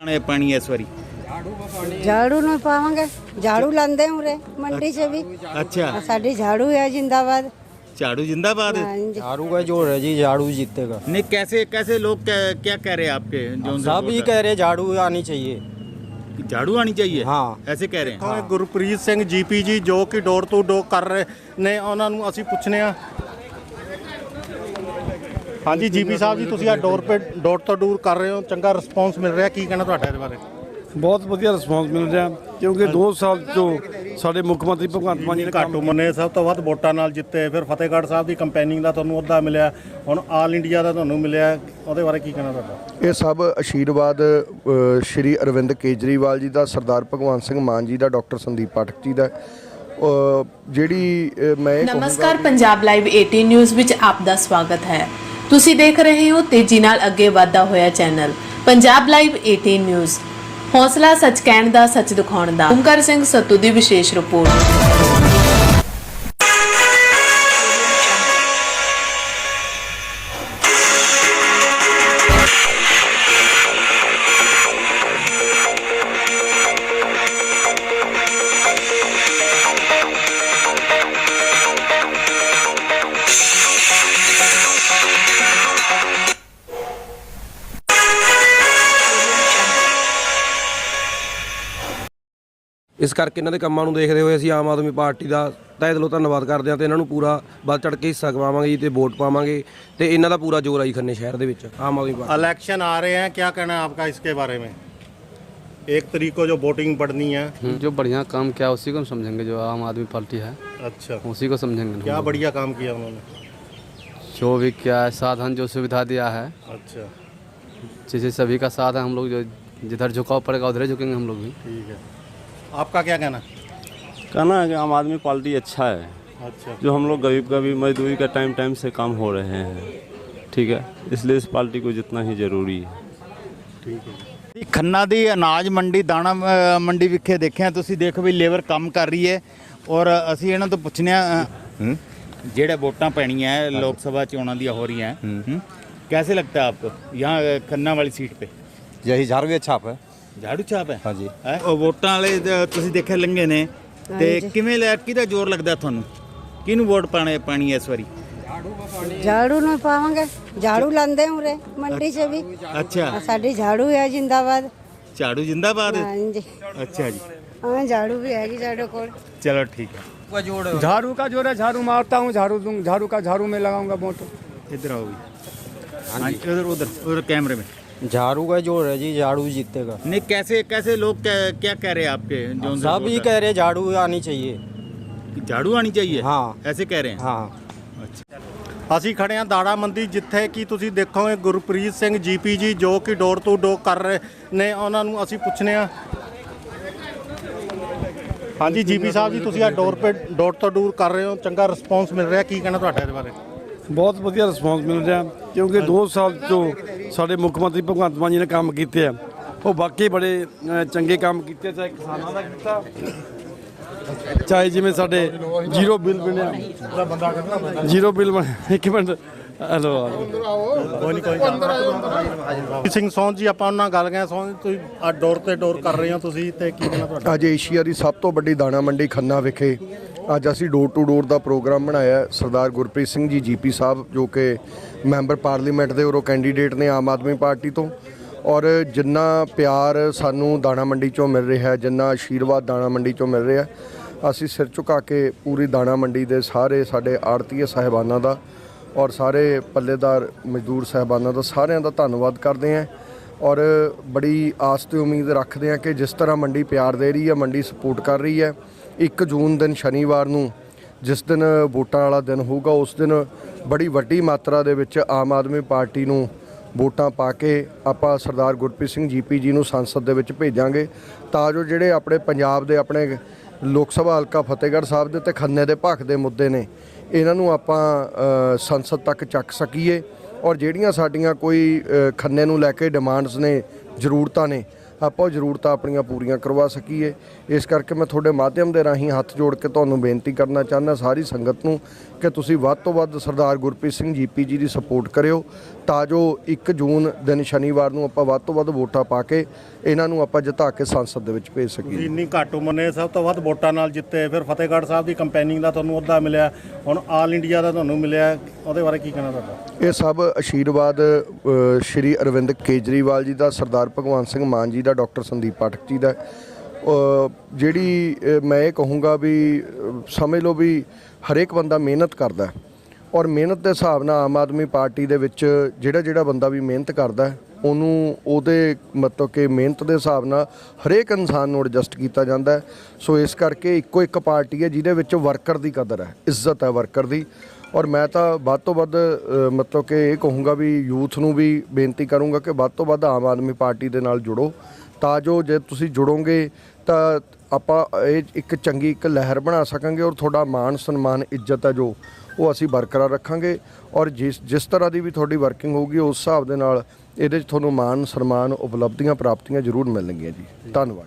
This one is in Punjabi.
ਪਾਣੀ ਪਾਣੀ ਇਸ ਵਾਰੀ ਝਾੜੂ ਨੂੰ ਪਾਵਾਂਗੇ ਝਾੜੂ ਲਾਂਦੇ ਉਰੇ ਮੰਡੀ 'ਚ ਵੀ ਅੱਛਾ ਸਾਡੀ ਝਾੜੂ ਹੈ ਜਿੰਦਾਬਾਦ झाड़ू जिंदाबाद ਹਾਂਜੀ झाड़ू का जोर है जी झाड़ू जीतेगा नहीं कैसे कैसे लोग क्या, क्या कह रहे हैं आपके जो उनसे सब ही वोट कह रहे झाड़ू आनी चाहिए है? झाड़ू आनी चाहिए हाँ। ऐसे कह रहे हैं ਹਾਂ ਗੁਰਪ੍ਰੀਤ ਸਿੰਘ ਜੀਪੀ ਜੀ ਜੋ ਕਿ ਡੋਰ ਟੂ ਡੋਰ ਕਰ ਰਹੇ ਨੇ ਉਹਨਾਂ ਨੂੰ ਅਸੀਂ ਪੁੱਛਨੇ ਆ ਹਾਂਜੀ ਜੀਪੀ ਸਾਹਿਬ ਜੀ ਤੁਸੀਂ ਆ ਡੋਰ ਪੇ ਡੋਰ ਤੋਂ ਡੋਰ ਕਰ ਰਹੇ ਹੋ ਚੰਗਾ ਰਿਸਪੌਂਸ ਮਿਲ ਰਿਹਾ ਕੀ ਕਹਿਣਾ ਤੁਹਾਡਾ ਇਹਦੇ ਬਾਰੇ? ਬਹੁਤ ਵਧੀਆ ਰਿਸਪੌਂਸ ਮਿਲ ਰਿਹਾ ਕਿਉਂਕਿ 2 ਸਾਲ ਤੋਂ ਸਾਡੇ ਮੁੱਖ ਮੰਤਰੀ ਭਗਵੰਤ ਮਾਨ ਜੀ ਨੇ ਘੱਟ ਉਮਰ ਨੇ ਸਭ ਤੋਂ ਵੱਧ ਵੋਟਾਂ ਨਾਲ ਜਿੱਤੇ ਫਿਰ ਫਤਿਹਗੜ੍ਹ ਸਾਹਿਬ ਦੀ ਕੰਪੇਨਿੰਗ ਦਾ ਤੁਹਾਨੂੰ ਅਹੁਦਾ ਮਿਲਿਆ ਹੁਣ ਆਲ ਇੰਡੀਆ ਦਾ ਤੁਹਾਨੂੰ ਮਿਲਿਆ ਉਹਦੇ ਬਾਰੇ ਕੀ ਕਹਿਣਾ ਤੁਹਾਡਾ? ਇਹ ਸਭ ਆਸ਼ੀਰਵਾਦ ਅ, ਸ਼੍ਰੀ ਅਰਵਿੰਦ ਕੇਜਰੀਵਾਲ ਜੀ ਦਾ ਸਰਦਾਰ ਭਗਵੰਤ ਸਿੰਘ ਮਾਨ ਜੀ ਦਾ ਡਾਕਟਰ ਸੰਦੀਪ ਪਾਠਕ ਜੀ ਦਾ। ਜਿਹੜੀ ਮੈਂ ਨਮਸਕਾਰ ਪੰਜਾਬ ਲਾਈਵ 18 ਨਿਊਜ਼ ਵਿੱਚ ਆਪ ਦਾ ਸਵਾਗਤ ਹੈ। ਤੁਸੀਂ ਦੇਖ ਰਹੇ ਹੋ ਤੇਜ਼ੀ ਨਾਲ ਅੱਗੇ ਵਧਦਾ ਹੋਇਆ ਚੈਨਲ, ਪੰਜਾਬ ਲਾਈਵ 18 ਨਿਊਜ਼ ਹੌਸਲਾ ਸੱਚ ਕਹਿਣ ਦਾ, ਸੱਚ ਦਿਖਾਉਣ ਦਾ। ਓਮਕਾਰ ਸਿੰਘ ਸੱਤੂ ਦੀ ਵਿਸ਼ੇਸ਼ ਰਿਪੋਰਟ। ਇਸ ਕਰਕੇ ਇਹਨਾਂ ਦੇ ਕੰਮਾਂ ਨੂੰ ਦੇਖਦੇ ਹੋਏ ਅਸੀਂ ਆਮ ਆਦਮੀ ਪਾਰਟੀ ਦਾ ਤਹਿ ਦਿਲੋਂ ਧੰਨਵਾਦ ਕਰਦੇ ਹਾਂ ਤੇ ਇਹਨਾਂ ਨੂੰ ਪੂਰਾ ਵੱਧ ਚੜ ਕੇ ਹਿੱਸਾ ਕਰਵਾਵਾਂਗੇ ਜੀ ਤੇ ਵੋਟ ਪਾਵਾਂਗੇ ਤੇ ਇਹਨਾਂ ਦਾ ਪੂਰਾ ਜ਼ੋਰ ਆਈ ਖੰਨੇ ਸ਼ਹਿਰ ਦੇ ਵਿੱਚ ਆਮ ਆਦਮੀ ਪਾਰਟੀ इलेक्शन आ रहे हैं क्या कहना है आपका इसके बारे में एक तरीक को जो वोटिंग पड़नी है जो बढ़िया काम किया उसी को हम समझेंगे जो आम आदमी पार्टी है अच्छा उसी को समझेंगे हम क्या लोग। बढ़िया काम किया उन्होंने जो भी किया है साधन जो सुविधा दिया है अच्छा जैसे सभी का साथ है हम लोग जो जिधर झुकाव पड़ेगा उधर ही झुकेंगे हम लोग भी ठीक है आपका क्या कहना कहना है कि आम आदमी पार्टी अच्छा है अच्छा जो हम लोग गरीब का भी मजदूरी का टाइम टाइम से काम हो रहे हैं ठीक है इसलिए इस पार्टी को जितना ही ज़रूरी है ਖੰਨਾ ਦੀ ਅਨਾਜ ਮੰਡੀ ਦਾਣਾ ਅ, ਮੰਡੀ ਵਿਖੇ ਦੇਖਿਆ ਤੁਸੀਂ ਦੇਖੋ ਵੀ ਲੇਬਰ ਕੰਮ ਕਰ ਰਹੀ ਹੈ ਔਰ ਅਸੀਂ ਇਹਨਾਂ ਤੋਂ ਪੁੱਛਨੇ ਆ ਜਿਹੜੇ ਵੋਟਾਂ ਪੈਣੀਆਂ ਹੈ ਲੋਕ ਸਭਾ ਚੋਣਾਂ ਦੀਆਂ ਹੋ ਰਹੀਆਂ ਹੂੰ कैसे लगता है आपको यहाँ अ, खन्ना वाली सीट पे यही झाड़ू अच्छा है ਝਾੜੂ ਛਾਪ ਹੈ ਹਾਂਜੀ। ਹੈਂ? ਉਹ ਵੋਟਾਂ ਵਾਲੇ ਤਾਂ ਤੁਸੀਂ ਦੇਖਿਆ ਲੰਘੇ ਨੇ ਤੇ ਹਾਂਜੀ। ਕਿਵੇਂ ਲੈ ਕਿਹਦਾ ਜ਼ੋਰ ਲੱਗਦਾ ਤੁਹਾਨੂੰ ਕਿਹਨੂੰ ਵੋਟ ਪਾਣੇ ਪਾਣੀ ਹੈ ਇਸ ਵਾਰੀ ਝਾੜੂ ਨੂੰ ਪਾਵਾਂਗੇ ਝਾੜੂ ਲਾਂਦੇ ਉਰੇ ਮੰਡੀ 'ਚ ਵੀ ਅੱਛਾ ਸਾਡੀ ਝਾੜੂ ਹੈ ਜਿੰਦਾਬਾਦ ਝਾੜੂ ਜਿੰਦਾਬਾਦ ਹਾਂਜੀ ਅੱਛਾ ਜੀ ਹਾਂ ਝਾੜੂ ਵੀ ਹੈਗੀ ਸਾਡੇ ਕੋਲ ਚਲੋ ਠੀਕ ਹੈ झाड़ू का जोर है झाड़ू मारता हूँ झाड़ू दूं झाड़ू का झाड़ू में लगाऊंगा वोट इधर आओ हाँ जी उधर उधर उधर कैमरे में झाड़ू का जोर है जी झाड़ू जीतेगा नहीं कैसे कैसे लोग क्या, क्या कह रहे हैं आपके जो उनसे सब ही वोट कह रहे झाड़ू आनी चाहिए है? कि झाड़ू आनी चाहिए हाँ। ऐसे कह रहे हैं हाँ ਅਸੀਂ ਖੜੇ ਹਾਂ ਦਾੜਾ ਮੰਦੀ ਜਿੱਥੇ ਕਿ ਤੁਸੀਂ ਦੇਖੋਗੇ ਗੁਰਪ੍ਰੀਤ ਸਿੰਘ ਜੀਪੀ ਜੀ ਜੋ ਕਿ ਡੋਰ ਟੂ ਡੋਰ ਕਰ ਰਹੇ ਨੇ ਉਹਨਾਂ ਨੂੰ ਅਸੀਂ ਪੁੱਛਨੇ ਆ ਹਾਂਜੀ ਜੀਪੀ ਸਾਹਿਬ ਜੀ ਤੁਸੀਂ ਆ ਡੋਰ ਪੇ ਡੋਰ ਤੋਂ ਡੋਰ ਕਰ ਰਹੇ ਹੋ ਚੰਗਾ ਰਿਸਪੌਂਸ ਮਿਲ ਰਿਹਾ ਕੀ ਕਹਿਣਾ ਤੁਹਾਡਾ ਇਹਦੇ ਬਾਰੇ ਬਹੁਤ ਵਧੀਆ ਰਿਸਪੌਂਸ ਮਿਲ ਰਿਹਾ ਕਿਉਂਕਿ 2 ਸਾਲ ਤੋਂ ਸਾਡੇ ਮੁੱਖ ਮੰਤਰੀ ਭਗਵੰਤ ਮਾਨ ਜੀ ਨੇ ਕੰਮ ਕੀਤੇ ਆ। ਉਹ ਵਾਕਈ ਬੜੇ ਚੰਗੇ ਕੰਮ ਕੀਤੇ ਚਾਹੇ ਕਿਸਾਨਾਂ ਦਾ ਕੀਤਾ ਚਾਹੇ ਜਿਵੇਂ ਸਾਡੇ ਜ਼ੀਰੋ ਬਿੱਲ ਬਣਿਆ ਜ਼ੀਰੋ ਬਿੱਲ ਬਣਿਆ ਇੱਕ ਮਿੰਟ। ਹਲੋ। ਕੋਈ ਨਹੀਂ ਕੋਈ ਨਹੀਂ ਸਿੰਘ ਸੌਂ ਜੀ ਆਪਾਂ ਉਹਨਾਂ ਨਾਲ ਗੱਲ ਗਏ ਸੌਂ ਤੁਸੀਂ ਆ ਡੋਰ ਤੇ ਡੋਰ ਕਰ ਰਹੇ ਹੋ ਤੁਸੀਂ ਤੇ ਕੀ ਕਹਿਣਾ ਤੁਹਾਡਾ? ਅੱਜ ਏਸ਼ੀਆ ਦੀ ਸਭ ਤੋਂ ਵੱਡੀ ਦਾਣਾ ਮੰਡੀ ਖੰਨਾ ਵਿਖੇ ਅੱਜ ਅਸੀਂ door to door the programme ਬਣਾਇਆ ਸਰਦਾਰ ਗੁਰਪ੍ਰੀਤ ਸਿੰਘ ਜੀ, ਜੀਪੀ ਸਾਹਿਬ, ਜੋ ਕਿ ਮੈਂਬਰ ਪਾਰਲੀਮੈਂਟ ਦੇ ਉਰੋਂ ਕੈਂਡੀਡੇਟ ਨੇ ਆਮ ਆਦਮੀ ਪਾਰਟੀ ਤੋਂ। ਔਰ ਜਿੰਨਾ ਪਿਆਰ ਸਾਨੂੰ ਦਾਣਾ ਮੰਡੀ ਚੋਂ ਮਿਲ ਰਿਹਾ ਹੈ, ਜਿੰਨਾ ਆਸ਼ੀਰਵਾਦ ਦਾਣਾ ਮੰਡੀ ਚੋਂ ਮਿਲ ਰਿਹਾ ਅਸੀਂ ਸਿਰ ਝੁਕਾ ਕੇ ਪੂਰੀ ਦਾਣਾ ਮੰਡੀ ਦੇ ਸਾਰੇ ਸਾਡੇ ਆੜਤੀਏ ਸਾਹਿਬਾਨਾਂ ਦਾ ਔਰ ਸਾਰੇ ਪੱਲੇਦਾਰ ਮਜ਼ਦੂਰ ਸਾਹਿਬਾਨਾਂ ਦਾ ਸਾਰਿਆਂ ਦਾ ਧੰਨਵਾਦ ਕਰਦੇ ਹਾਂ। ਔਰ ਬੜੀ ਆਸ ਤੇ ਉਮੀਦ ਰੱਖਦੇ ਹਾਂ ਕਿ ਜਿਸ ਤਰ੍ਹਾਂ ਮੰਡੀ ਪਿਆਰ ਦੇ ਰਹੀ ਹੈ, ਮੰਡੀ ਸਪੋਰਟ ਕਰ ਰਹੀ ਹੈ 1 ਜੂਨ ਦਿਨ ਸ਼ਨੀਵਾਰ ਨੂੰ ਜਿਸ ਦਿਨ ਵੋਟਾਂ ਵਾਲਾ ਦਿਨ ਹੋਊਗਾ, ਉਸ ਦਿਨ ਬੜੀ ਵੱਡੀ ਮਾਤਰਾ ਦੇ ਵਿੱਚ ਆਮ ਆਦਮੀ ਪਾਰਟੀ ਨੂੰ ਵੋਟਾਂ ਪਾ ਕੇ ਆਪਾਂ ਸਰਦਾਰ ਗੁਰਪ੍ਰੀਤ ਸਿੰਘ ਜੀਪੀ ਜੀ ਨੂੰ ਸੰਸਦ ਦੇ ਵਿੱਚ ਭੇਜਾਂਗੇ। ਤਾਂ ਜੋ ਜਿਹੜੇ ਆਪਣੇ ਪੰਜਾਬ ਦੇ ਆਪਣੇ ਲੋਕ ਸਭਾ ਹਲਕਾ ਫਤਿਹਗੜ੍ਹ ਸਾਹਿਬ ਦੇ ਤੇ ਖੰਨੇ ਦੇ ਭੱਖ ਦੇ ਮੁੱਦੇ ਨੇ, ਇਹਨਾਂ ਨੂੰ ਆਪਾਂ ਸੰਸਦ ਤੱਕ ਚੱਕ ਸਕੀਏ। ਔਰ ਜਿਹੜੀਆਂ ਸਾਡੀਆਂ ਕੋਈ ਖੰਨੇ ਨੂੰ ਲੈ ਕੇ ਡਿਮਾਂਡਸ ਨੇ, ਜ਼ਰੂਰਤਾਂ ਨੇ ਆਪਾਂ ਜ਼ਰੂਰਤਾਂ ਆਪਣੀਆਂ ਪੂਰੀਆਂ ਕਰਵਾ ਸਕੀਏ। ਇਸ ਕਰਕੇ ਮੈਂ ਤੁਹਾਡੇ ਮਾਧਿਅਮ ਦੇ ਰਾਹੀਂ ਹੱਥ ਜੋੜ ਕੇ ਤੁਹਾਨੂੰ ਬੇਨਤੀ ਕਰਨਾ ਚਾਹੁੰਦਾ ਸਾਰੀ ਸੰਗਤ ਨੂੰ ਕਿ ਤੁਸੀਂ ਵੱਧ ਤੋਂ ਵੱਧ ਸਰਦਾਰ ਗੁਰਪ੍ਰੀਤ ਸਿੰਘ ਜੀਪੀ ਜੀ ਦੀ ਸਪੋਰਟ ਕਰਿਓ। ਤਾਂ ਜੋ 1 ਜੂਨ ਦਿਨ ਸ਼ਨੀਵਾਰ ਨੂੰ ਆਪਾਂ ਵੱਧ ਤੋਂ ਵੱਧ ਵੋਟਾਂ ਪਾ ਕੇ ਇਹਨਾਂ ਨੂੰ ਆਪਾਂ ਜਿਤਾ ਕੇ ਸੰਸਦ ਦੇ ਵਿੱਚ ਭੇਜ ਸਕੀਏ। ਇੰਨੀ ਘੱਟ ਉਮਰ ਨੇ ਸਭ ਤੋਂ ਵੱਧ ਵੋਟਾਂ ਨਾਲ ਜਿੱਤੇ। ਫਿਰ ਫਤਿਹਗੜ੍ਹ ਸਾਹਿਬ ਦੀ ਕੰਪੇਨਿੰਗ ਦਾ ਤੁਹਾਨੂੰ ਅਹੁਦਾ ਮਿਲਿਆ। ਹੁਣ ਆਲ ਇੰਡੀਆ ਦਾ ਤੁਹਾਨੂੰ ਮਿਲਿਆ। ਉਹਦੇ ਬਾਰੇ ਕੀ ਕਹਿਣਾ ਤੁਹਾਡਾ? ਇਹ ਸਭ ਆਸ਼ੀਰਵਾਦ ਅ, ਸ਼੍ਰੀ ਅਰਵਿੰਦ ਕੇਜਰੀਵਾਲ ਜੀ ਦਾ ਸਰਦਾਰ ਭਗਵੰਤ ਸਿੰਘ ਮਾਨ ਜੀ ਦਾ, ਡਾਕਟਰ ਸੰਦੀਪ ਪਾਠਕ ਜੀ ਦਾ। ਜਿਹੜੀ ਮੈਂ ਇਹ ਕਹੂੰਗਾ ਵੀ ਸਮਝ ਲਓ ਵੀ ਹਰੇਕ ਬੰਦਾ ਮਿਹਨਤ ਕਰਦਾ ਔਰ ਮਿਹਨਤ ਦੇ ਹਿਸਾਬ ਨਾਲ ਆਮ ਆਦਮੀ ਪਾਰਟੀ ਦੇ ਵਿੱਚ ਜਿਹੜਾ ਜਿਹੜਾ ਬੰਦਾ ਵੀ ਮਿਹਨਤ ਕਰਦਾ ਉਹਨੂੰ ਉਹਦੇ ਮਤਲਬ ਕਿ ਮਿਹਨਤ ਦੇ ਹਿਸਾਬ ਨਾਲ ਹਰੇਕ ਇਨਸਾਨ ਨੂੰ ਐਡਜਸਟ ਕੀਤਾ ਜਾਂਦਾ ਸੋ ਇਸ ਕਰਕੇ ਇੱਕੋ ਇੱਕ ਪਾਰਟੀ ਹੈ ਜਿਹਦੇ ਵਿੱਚ ਵਰਕਰ ਦੀ ਕਦਰ ਹੈ, ਇੱਜ਼ਤ ਹੈ ਵਰਕਰ ਦੀ। ਔਰ ਮੈਂ ਤਾਂ ਵੱਧ ਤੋਂ ਵੱਧ ਮਤਲਬ ਕਿ ਇਹ ਕਹੂੰਗਾ ਵੀ ਯੂਥ ਨੂੰ ਵੀ ਬੇਨਤੀ ਕਰੂੰਗਾ ਕਿ ਵੱਧ ਤੋਂ ਵੱਧ ਆਮ ਆਦਮੀ ਪਾਰਟੀ ਦੇ ਨਾਲ ਜੁੜੋ। ਤਾਂ ਜੋ ਜੇ ਤੁਸੀਂ ਜੁੜੋਗੇ, ਤਾਂ ਆਪਾਂ ਇਹ ਇੱਕ ਚੰਗੀ ਇੱਕ ਲਹਿਰ ਬਣਾ ਸਕਾਂਗੇ ਔਰ ਤੁਹਾਡਾ ਮਾਣ, ਸਨਮਾਨ, ਇੱਜ਼ਤ ਹੈ ਜੋ ਉਹ ਅਸੀਂ ਬਰਕਰਾਰ ਰੱਖਾਂਗੇ। ਔਰ ਜਿਸ ਜਿਸ ਤਰ੍ਹਾਂ ਦੀ ਵੀ ਤੁਹਾਡੀ ਵਰਕਿੰਗ ਹੋਊਗੀ, ਉਸ ਹਿਸਾਬ ਦੇ ਨਾਲ ਇਹਦੇ 'ਚ ਤੁਹਾਨੂੰ ਮਾਣ, ਸਨਮਾਨ, ਉਪਲਬਧੀਆਂ, ਪ੍ਰਾਪਤੀਆਂ ਜ਼ਰੂਰ ਮਿਲਣਗੀਆਂ ਜੀ। ਧੰਨਵਾਦ